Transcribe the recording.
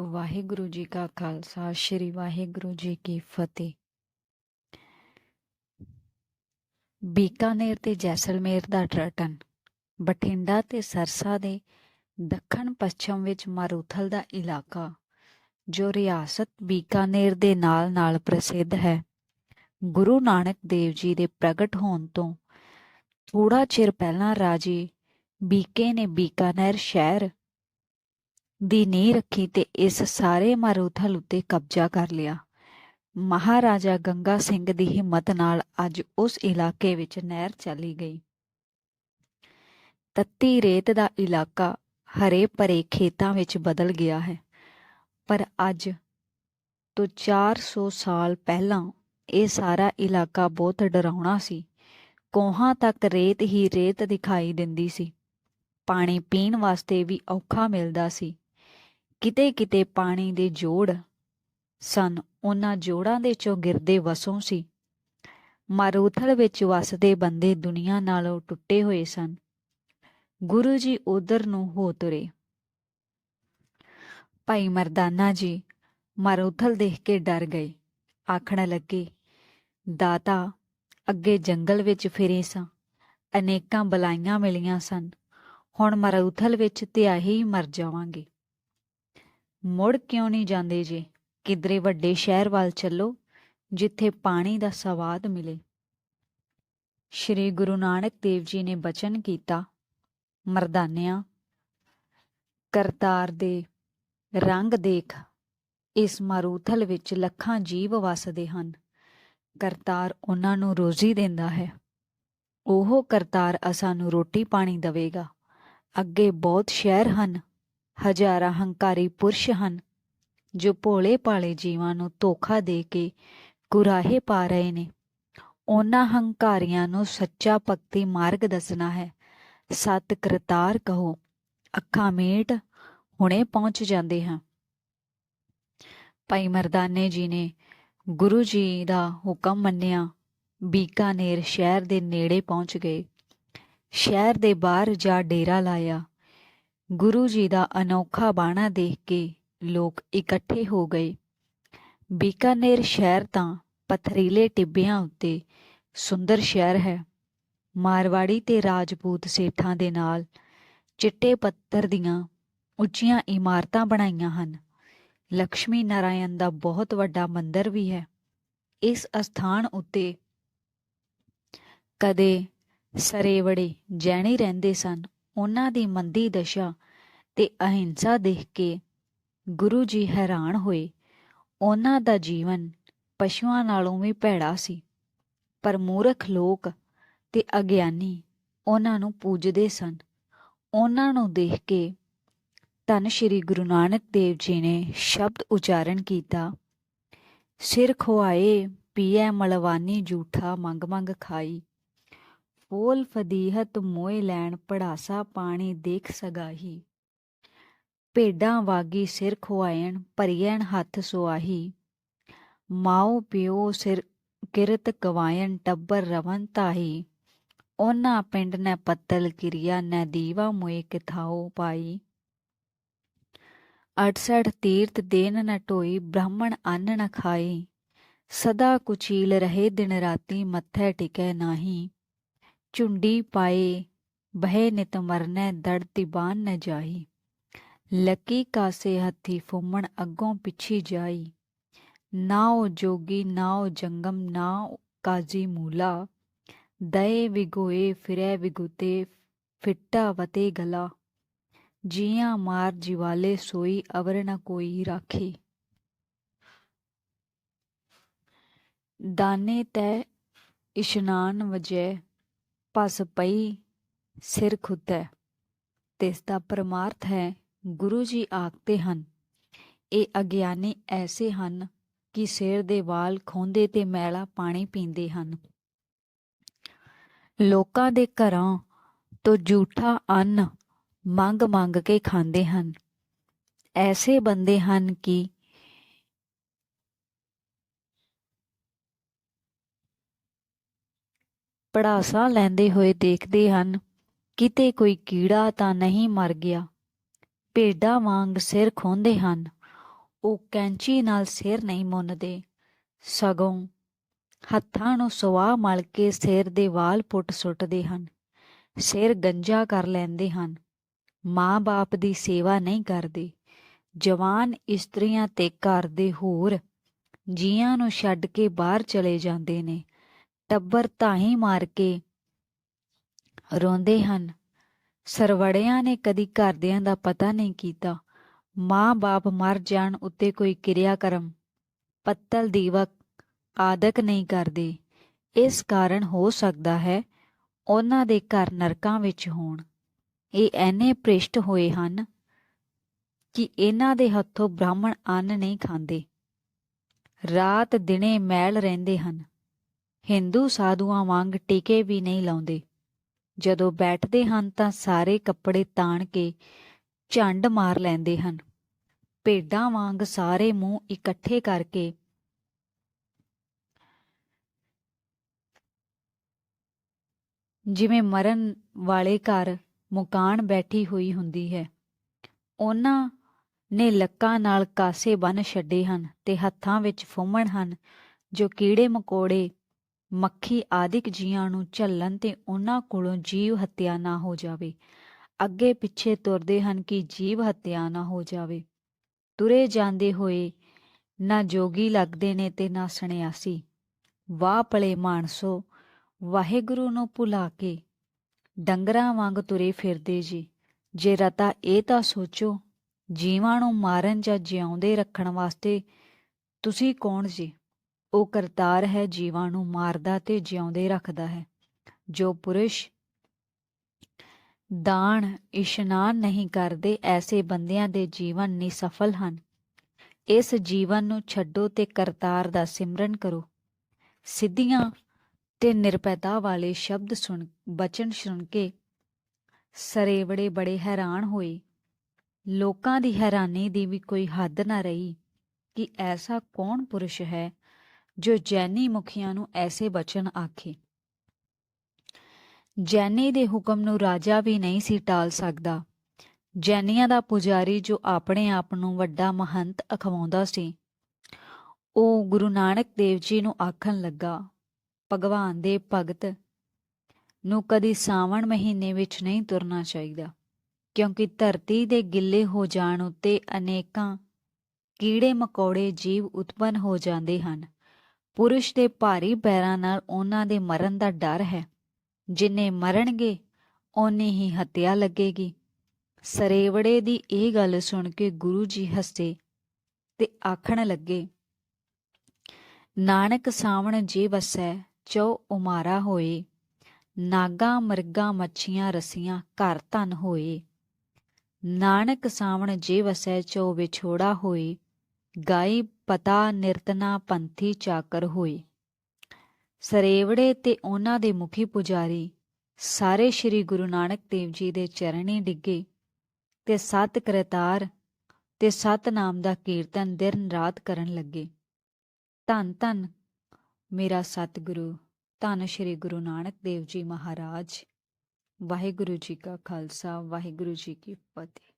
ਵਾਹਿਗੁਰੂ ਜੀ ਕਾ ਖਾਲਸਾ, ਸ੍ਰੀ ਵਾਹਿਗੁਰੂ ਜੀ ਕੀ ਫਤਿਹ। ਬੀਕਾਨੇਰ ਤੇ ਜੈਸਲਮੇਰ ਦਾ ਟਰਟਨ, ਬਠਿੰਡਾ ਤੇ ਸਰਸਾ ਦੇ ਦੱਖਣ ਪੱਛਮ ਵਿੱਚ ਮਾਰੂਥਲ ਦਾ ਇਲਾਕਾ, ਜੋ ਰਿਆਸਤ ਬੀਕਾਨੇਰ ਦੇ ਨਾਲ-ਨਾਲ ਪ੍ਰਸਿੱਧ ਹੈ। ਗੁਰੂ ਨਾਨਕ ਦੇਵ ਜੀ ਦੇ ਪ੍ਰਗਟ ਹੋਣ ਤੋਂ ਥੋੜਾ ਚਿਰ ਪਹਿਲਾਂ ਰਾਜੇ ਬੀਕੇ ਨੇ ਬੀਕਾਨੇਰ ਸ਼ਹਿਰ ਦੀ ਨੀਂਹ ਰੱਖੀ ਤੇ ਇਸ ਸਾਰੇ ਮਾਰੂਥਲ ਉੱਤੇ ਕਬਜ਼ਾ ਕਰ ਲਿਆ। ਮਹਾਰਾਜਾ ਗੰਗਾ ਸਿੰਘ ਦੀ ਹਿੰਮਤ ਨਾਲ ਅੱਜ ਉਸ ਇਲਾਕੇ ਵਿੱਚ ਨਹਿਰ ਚਲੀ ਗਈ। ਤੱਤੀ ਰੇਤ ਦਾ ਇਲਾਕਾ ਹਰੇ ਭਰੇ ਖੇਤਾਂ ਵਿੱਚ ਬਦਲ ਗਿਆ ਹੈ, ਪਰ ਅੱਜ ਤੋਂ 400 ਸਾਲ ਪਹਿਲਾਂ ਇਹ ਸਾਰਾ ਇਲਾਕਾ ਬਹੁਤ ਡਰਾਉਣਾ ਸੀ। ਕੋਹਾਂ ਤੱਕ ਰੇਤ ਹੀ ਰੇਤ ਦਿਖਾਈ ਦਿੰਦੀ ਸੀ। ਪਾਣੀ ਪੀਣ ਵਾਸਤੇ ਵੀ ਔਖਾ ਮਿਲਦਾ ਸੀ। ਕਿਤੇ ਕਿਤੇ ਪਾਣੀ ਦੇ ਜੋੜ ਸਨ। ਉਹਨਾਂ ਜੋੜਾਂ ਦੇ ਚੋਂ ਗਿਰਦੇ ਵਸੋਂ ਸੀ। ਮਾਰੂਥਲ ਵਿੱਚ ਵਸਦੇ ਬੰਦੇ ਦੁਨੀਆ ਨਾਲੋਂ ਟੁੱਟੇ ਹੋਏ ਸਨ। ਗੁਰੂ ਜੀ ਉਧਰ ਨੂੰ ਹੋ ਤੁਰੇ। ਭਾਈ ਮਰਦਾਨਾ ਜੀ, ਮਾਰੂਥਲ ਦੇਖ ਕੇ ਡਰ ਗਏ। ਆਖਣ ਲੱਗੇ, ਦਾਤਾ, ਅੱਗੇ ਜੰਗਲ ਵਿੱਚ ਫਿਰੇ ਸਾਂ। ਅਨੇਕਾਂ ਬਲਾਈਆਂ ਮਿਲੀਆਂ ਸਨ। ਹੁਣ ਮਰੂਥਲ ਵਿੱਚ ਤਿਆਹੀ ਮਰ ਜਾਵਾਂਗੇ। ਮੁੜ ਕਿਉਂ ਨਹੀਂ ਜਾਂਦੇ ਜੇ? ਕਿਧਰੇ ਵੱਡੇ ਸ਼ਹਿਰ ਵੱਲ ਚੱਲੋ, ਜਿੱਥੇ ਪਾਣੀ ਦਾ ਸਵਾਦ ਮਿਲੇ। ਸ਼੍ਰੀ ਗੁਰੂ ਨਾਨਕ ਦੇਵ ਜੀ ਨੇ ਬਚਨ ਕੀਤਾ, ਮਰਦਾਨਿਆਂ, ਕਰਤਾਰ ਦੇ ਰੰਗ ਦੇਖ, ਇਸ ਮਾਰੂਥਲ ਵਿੱਚ ਲੱਖਾਂ ਜੀਵ ਵਸਦੇ ਹਨ। ਕਰਤਾਰ ਉਹਨਾਂ ਨੂੰ ਰੋਜ਼ੀ ਦਿੰਦਾ ਹੈ। ਉਹ ਕਰਤਾਰ ਅਸਾਂ ਨੂੰ ਰੋਟੀ ਪਾਣੀ ਦੇਵੇਗਾ। ਅੱਗੇ ਬਹੁਤ ਸ਼ਹਿਰ ਹਨ। ਹਜ਼ਾਰਾਂ ਹੰਕਾਰੀ ਪੁਰਸ਼ ਹਨ, ਜੋ ਭੋਲੇ ਭਾਲੇ ਜੀਵਾਂ ਨੂੰ ਧੋਖਾ ਦੇ ਕੇ ਕੁਰਾਹੇ ਪਾ ਰਹੇ ਨੇ। ਉਹਨਾਂ ਹੰਕਾਰੀਆਂ ਨੂੰ ਸੱਚਾ ਭਗਤੀ ਮਾਰਗ ਦੱਸਣਾ ਹੈ। ਸਤ ਕਰਤਾਰ ਕਹੋ, ਅੱਖਾਂ ਮੀਟ ਹੁਣੇ ਪਹੁੰਚ ਜਾਂਦੇ ਹਾਂ। ਭਾਈ ਮਰਦਾਨੇ ਜੀ ਨੇ ਗੁਰੂ ਜੀ ਦਾ ਹੁਕਮ ਮੰਨਿਆ, ਬੀਕਾਨੇਰ ਸ਼ਹਿਰ ਦੇ ਨੇੜੇ ਪਹੁੰਚ ਗਏ। ਸ਼ਹਿਰ ਦੇ ਬਾਹਰ ਜਾ ਡੇਰਾ ਲਾਇਆ। ਗੁਰੂ ਜੀ ਦਾ ਅਨੋਖਾ ਬਾਣਾ ਦੇਖ ਕੇ ਲੋਕ ਇਕੱਠੇ ਹੋ ਗਏ। ਬੀਕਾਨੇਰ ਸ਼ਹਿਰ ਤਾਂ ਪਥਰੀਲੇ ਟਿੱਬਿਆਂ ਉੱਤੇ ਸੁੰਦਰ ਸ਼ਹਿਰ ਹੈ। ਮਾਰਵਾੜੀ ਤੇ ਰਾਜਪੂਤ ਸੇਠਾਂ ਦੇ ਨਾਲ ਚਿੱਟੇ ਪੱਤਰ ਦੀਆਂ ਉੱਚੀਆਂ ਇਮਾਰਤਾਂ ਬਣਾਈਆਂ ਹਨ। ਲక్ష్ਮੀ ਨਾਰਾਇਣ ਦਾ ਬਹੁਤ ਵੱਡਾ ਮੰਦਿਰ ਵੀ ਹੈ। ਇਸ ਅਸਥਾਨ ਉੱਤੇ ਕਦੇ ਸਰੇਵੜੇ ਜੈਣੀ ਰਹਿੰਦੇ ਸਨ। ਉਹਨਾਂ ਦੀ ਮੰਦੀ ਦਸ਼ਾ ਤੇ ਅਹਿੰਸਾ ਦੇਖ ਕੇ ਗੁਰੂ ਜੀ ਹੈਰਾਨ ਹੋਏ। ਉਹਨਾਂ ਦਾ ਜੀਵਨ ਪਸ਼ੂਆਂ ਨਾਲੋਂ ਵੀ ਭੈੜਾ ਸੀ, ਪਰ ਮੂਰਖ ਲੋਕ ਤੇ ਅਗਿਆਨੀ ਉਹਨਾਂ ਨੂੰ ਪੂਜਦੇ ਸਨ। ਉਹਨਾਂ ਨੂੰ ਦੇਖ ਕੇ ਧੰਨ ਸ਼੍ਰੀ ਗੁਰੂ ਨਾਨਕ ਦੇਵ ਜੀ ਨੇ ਸ਼ਬਦ ਉਚਾਰਨ ਕੀਤਾ, ਸਿਰ ਖੁਆਏ ਪੀਐ ਮਲਵਾਨੀ, ਝੂਠਾ ਮੰਗ ਮੰਗ ਖਾਈ। ਫੋਲ ਫਦੀਹਤ ਮੋਏ ਲੈਣ ਪੜਾਸਾ ਪਾਣੀ ਦੇਖ ਸਗਾਹੀ। ਭੇਡਾਂ ਵਾਗੀ ਸਿਰ ਖੁਆਇਣ ਭਰੀਐਣ ਹੱਥ ਸੁਆਹੀ। ਮਾਉ ਪਿਓ ਸਿਰ ਕਿਰਤ ਕਵਾਇਣ ਟੱਬਰ ਰਵਨ ਤਾਹੀ ਉਹਨਾਂ ਪਿੰਡ ਨੇ ਪੱਤਲ ਕਿਰਿਆ, ਨੈ ਦੀਵਾ ਮੋਏ ਕਿਥਾਓ ਪਾਈ। 68 ਤੀਰਥ ਦੇਨ ਨ ਢੋਈ, ਬ੍ਰਾਹਮਣ ਅੰਨ ਨ ਖਾਈ। ਸਦਾ ਕੁਚੀਲ ਰਹੇ ਦਿਨ ਰਾਤੀ ਮੱਥੇ ਟਿਕੈ ਨਾਹੀ। ਝੁੰਡੀ ਪਾਏ, ਬਹਿ ਨਿਤ ਮਰਨੈ ਦੜ ਤਿਬਾਨ ਨ ਜਾਈ। ਲੱਕੀ ਕਾਸੇ ਹੱਥੀ ਫੁੰਮਣ ਅੱਗੋਂ ਪਿੱਛੀ ਜਾਈ। ਨਾ ਨਾਉ ਜੋਗੀ ਨਾ ਨਾਉ ਜੰਗਮ ਨਾ ਕਾਜੀ ਮੂਲਾ, ਦਏ ਵਿਗੋਏ ਫਿਰੈ ਵਿਗੁਤੇ, ਫਿੱਟਾ ਵਤੇ ਗਲਾ। ਜੀਆਂ ਮਾਰ ਜਿਵਾਲੇ ਸੋਈ ਅਵਰ ਨ ਕੋਈ ਰਾਖੀ। ਦਾਨੇ ਤੈ ਇਸ਼ਨਾਨ ਵਜੈ ਪਸ ਪਈ ਸਿਰ ਖੁੱਤੈ ਤਿਸ ਦਾ ਪਰਮਾਰਥ ਹੈ, ਗੁਰੂ ਜੀ ਆਖਦੇ ਹਨ, ਇਹ ਅਗਿਆਨੀ ਐਸੇ ਹਨ ਕਿ ਸਿਰ ਦੇ ਵਾਲ ਖੋਂਦੇ ਤੇ ਮੈਲਾ ਪਾਣੀ ਪੀਂਦੇ ਹਨ। ਲੋਕਾਂ ਦੇ ਘਰਾਂ ਤੋਂ ਝੂਠਾ ਅੰਨ ਮੰਗ ਮੰਗ ਕੇ ਖਾਂਦੇ ਹਨ। ਐਸੇ ਬੰਦੇ ਹਨ ਕਿ ਪੜਾਸਾਂ ਲੈਂਦੇ ਹੋਏ ਦੇਖਦੇ ਹਨ, ਕਿਤੇ ਕੋਈ ਕੀੜਾ ਤਾਂ ਨਹੀਂ ਮਰ ਗਿਆ। ਭੇਡਾਂ ਵਾਂਗ ਸਿਰ ਖੋਂਦੇ ਹਨ, ਉਹ ਕੈਂਚੀ ਨਾਲ ਸਿਰ ਨਹੀਂ ਮੁੰਨਦੇ। ਸਗੋਂ ਹੱਥਾਂ ਨੂੰ ਸਵਾਹ ਮਲ ਕੇ ਸਿਰ ਦੇ ਵਾਲ ਪੁੱਟ ਸੁੱਟਦੇ ਹਨ, ਸਿਰ ਗੰਜਾ ਕਰ ਲੈਂਦੇ ਹਨ। ਮਾਂ-ਬਾਪ ਦੀ ਸੇਵਾ ਨਹੀਂ ਕਰਦੇ, ਜਵਾਨ ਇਸਤਰੀਆਂ ਤੇ ਘਰ ਦੇ ਹੋਰ ਜੀਆਂ ਨੂੰ ਛੱਡ ਕੇ ਬਾਹਰ ਚਲੇ ਜਾਂਦੇ ਨੇ। ਟੱਬਰ ਤਾਹੀਂ ਮਾਰ ਕੇ ਰੋਂਦੇ ਹਨ। ਸਰਵੜਿਆਂ ਨੇ ਕਦੀ ਘਰਦਿਆਂ ਦਾ ਪਤਾ ਨਹੀਂ ਕੀਤਾ। ਮਾਂ-ਬਾਪ ਮਰ ਜਾਣ ਉੱਤੇ ਕੋਈ ਕਿਰਿਆ ਕਰਮ ਪੱਤਲ ਦੀਵਕ ਆਦਕ ਨਹੀਂ ਕਰਦੇ। ਇਸ ਕਾਰਨ ਹੋ ਸਕਦਾ ਹੈ ਉਹਨਾਂ ਦੇ ਘਰ ਨਰਕਾਂ ਵਿੱਚ ਹੋਣ। ਇਹ ਐਨੇ ਭ੍ਰਿਸ਼ਟ ਹੋਏ ਹਨ ਕਿ ਇਹਨਾਂ ਦੇ ਹੱਥੋਂ ਬ੍ਰਾਹਮਣ ਅੰਨ ਨਹੀਂ ਖਾਂਦੇ। ਰਾਤ ਦਿਨੇ ਮੈਲ ਰਹਿੰਦੇ ਹਨ। ਹਿੰਦੂ ਸਾਧੂਆਂ ਵਾਂਗ ਟਿਕੇ ਵੀ ਨਹੀਂ ਲਾਉਂਦੇ। ਜਦੋਂ ਬੈਠਦੇ ਹਨ ਤਾਂ ਸਾਰੇ ਕੱਪੜੇ ਤਾਣ ਕੇ ਝੰਡ ਮਾਰ ਲੈਂਦੇ ਹਨ। ਭੇਡਾਂ ਵਾਂਗ ਸਾਰੇ ਮੂੰਹ ਇਕੱਠੇ ਕਰਕੇ ਜਿਵੇਂ ਮਰਨ ਵਾਲੇ ਘਰ ਮੁਕਾਨ ਬੈਠੀ ਹੋਈ ਹੁੰਦੀ ਹੈ, ਉਹਨਾਂ ਨੇ ਲੱਕਾਂ ਨਾਲ ਕਾਸੇ ਬੰਨ ਛੱਡੇ ਹਨ ਤੇ ਹੱਥਾਂ ਵਿੱਚ ਫੁੰਮਣ ਹਨ ਜੋ ਕੀੜੇ ਮਕੋੜੇ ਮੱਖੀ ਆਦਿਕ ਜੀਆਂ ਨੂੰ ਝੱਲਣ ਤੇ ਉਹਨਾਂ ਕੋਲੋਂ ਜੀਵ ਹੱਤਿਆ ਨਾ ਹੋ ਜਾਵੇ। ਅੱਗੇ ਪਿੱਛੇ ਤੁਰਦੇ ਹਨ ਕਿ ਜੀਵ ਹੱਤਿਆ ਨਾ ਹੋ ਜਾਵੇ। ਤੁਰੇ ਜਾਂਦੇ ਹੋਏ ਨਾ ਜੋਗੀ ਲੱਗਦੇ ਨੇ ਤੇ ਨਾ ਸਣਿਆਸੀ ਵਾਹ ਪਲੇ ਮਾਨਸੋ, ਵਾਹਿਗੁਰੂ ਨੂੰ ਭੁਲਾ ਕੇ ਡੰਗਰਾਂ ਵਾਂਗ ਤੁਰੇ ਫਿਰਦੇ ਜੀ। ਜੇ ਰਤਾ ਇਹ ਤਾਂ ਸੋਚੋ, ਜੀਵਾਂ ਨੂੰ ਮਾਰਨ ਜਾਂ ਜਿਉਂਦੇ ਰੱਖਣ ਵਾਸਤੇ ਤੁਸੀਂ ਕੌਣ ਜੀ? ਉਹ ਕਰਤਾਰ ਹੈ, ਜੀਵਾਂ ਨੂੰ ਮਾਰਦਾ ਤੇ ਜਿਉਂਦੇ ਰੱਖਦਾ ਹੈ। ਜੋ ਪੁਰਸ਼ ਦਾਨ, ਇਸ਼ਨਾਨ ਨਹੀਂ ਕਰਦੇ, ਐਸੇ ਬੰਦਿਆਂ ਦੇ ਜੀਵਨ ਨਿਸਫਲ ਹਨ। ਇਸ ਜੀਵਨ ਨੂੰ ਛੱਡੋ ਤੇ ਕਰਤਾਰ ਦਾ ਸਿਮਰਨ ਕਰੋ। ਸਿੱਧੀਆਂ ਤੇ ਨਿਰਪੈਤਾ ਵਾਲੇ ਸ਼ਬਦ ਸੁਣ, ਬਚਨ ਸੁਣ ਕੇ ਸਰੇਵੜੇ ਬੜੇ ਹੈਰਾਨ ਹੋਏ। ਲੋਕਾਂ ਦੀ ਹੈਰਾਨੀ ਦੀ ਵੀ ਕੋਈ ਹੱਦ ਨਾ ਰਹੀ ਕਿ ਐਸਾ ਕੌਣ ਪੁਰਸ਼ ਹੈ ਜੋ ਜੈਨੀ ਮੁਖੀਆਂ ਨੂੰ ਐਸੇ ਬਚਨ ਆਖੇ। ਜੈਨੀ ਦੇ ਹੁਕਮ ਨੂੰ ਰਾਜਾ ਵੀ ਨਹੀਂ ਸੀ ਟਾਲ ਸਕਦਾ। ਜੈਨੀਆਂ ਦਾ ਪੁਜਾਰੀ ਜੋ ਆਪਣੇ ਆਪ ਨੂੰ ਵੱਡਾ ਮਹੰਤ ਅਖਵਾਉਂਦਾ ਸੀ, ਉਹ ਗੁਰੂ ਨਾਨਕ ਦੇਵ ਜੀ ਨੂੰ ਆਖਣ ਲੱਗਾ, ਭਗਵਾਨ ਦੇ ਭਗਤ, ਨੂੰ ਕਦੀ ਸਾਵਣ ਮਹੀਨੇ ਵਿੱਚ ਨਹੀਂ ਤੁਰਨਾ ਚਾਹੀਦਾ, ਕਿਉਂਕਿ ਧਰਤੀ ਦੇ ਗਿੱਲੇ ਹੋ ਜਾਣ ਉੱਤੇ ਅਨੇਕਾਂ ਕੀੜੇ ਮਕੌੜੇ ਜੀਵ ਉਤਪੰਨ ਹੋ ਜਾਂਦੇ ਹਨ। ਪੁਰਸ਼ ਦੇ ਭਾਰੀ ਪੈਰਾਂ ਨਾਲ ਉਹਨਾਂ ਦੇ ਮਰਨ ਦਾ ਡਰ ਹੈ। ਜਿੰਨੇ ਮਰਨਗੇ, ਓਨੀ ਹੀ ਹੱਤਿਆ ਲੱਗੇਗੀ। ਸਰੇਵੜੇ ਦੀ ਇਹ ਗੱਲ ਸੁਣ ਕੇ ਗੁਰੂ ਜੀ ਹੱਸੇ ਤੇ ਆਖਣ ਲੱਗੇ, ਨਾਨਕ ਸਾਵਣ ਜੇ ਵਸੈ ਚੋ ਉਮਾਰਾ ਹੋਏ। ਨਾਗਾ ਮਰਗਾ ਮੱਛੀਆਂ ਰਸੀਆਂ, ਘਰ ਧਨ ਹੋਏ। ਨਾਨਕ ਸਾਵਣ ਜੇ ਵਸੈ ਚੋ ਵਿਛੋੜਾ ਹੋਏ। ਗਾਈ ਪਤਾ ਨਿਰਤਨਾ ਪੰਥੀ ਚਾਕਰ ਹੋਏ ਸਰੇਵੜੇ ਤੇ ਉਹਨਾਂ ਦੇ ਮੁਖੀ ਪੁਜਾਰੀ ਸਾਰੇ ਸ੍ਰੀ ਗੁਰੂ ਨਾਨਕ ਦੇਵ ਜੀ ਦੇ ਚਰਣੀ ਡਿੱਗੇ ਤੇ ਸਤ ਕਰਤਾਰ ਤੇ ਸਤ ਨਾਮ ਦਾ ਕੀਰਤਨ ਦਿਨ ਰਾਤ ਕਰਨ ਲੱਗੇ। ਧੰਨ ਧੰਨ, ਮੇਰਾ ਸਤਿਗੁਰੂ, ਧੰਨ ਸ੍ਰੀ ਗੁਰੂ ਨਾਨਕ ਦੇਵ ਜੀ ਮਹਾਰਾਜ, ਵਾਹਿਗੁਰੂ ਜੀ ਕਾ ਖਾਲਸਾ, ਵਾਹਿਗੁਰੂ ਜੀ ਕੀ ਫਤਿਹ।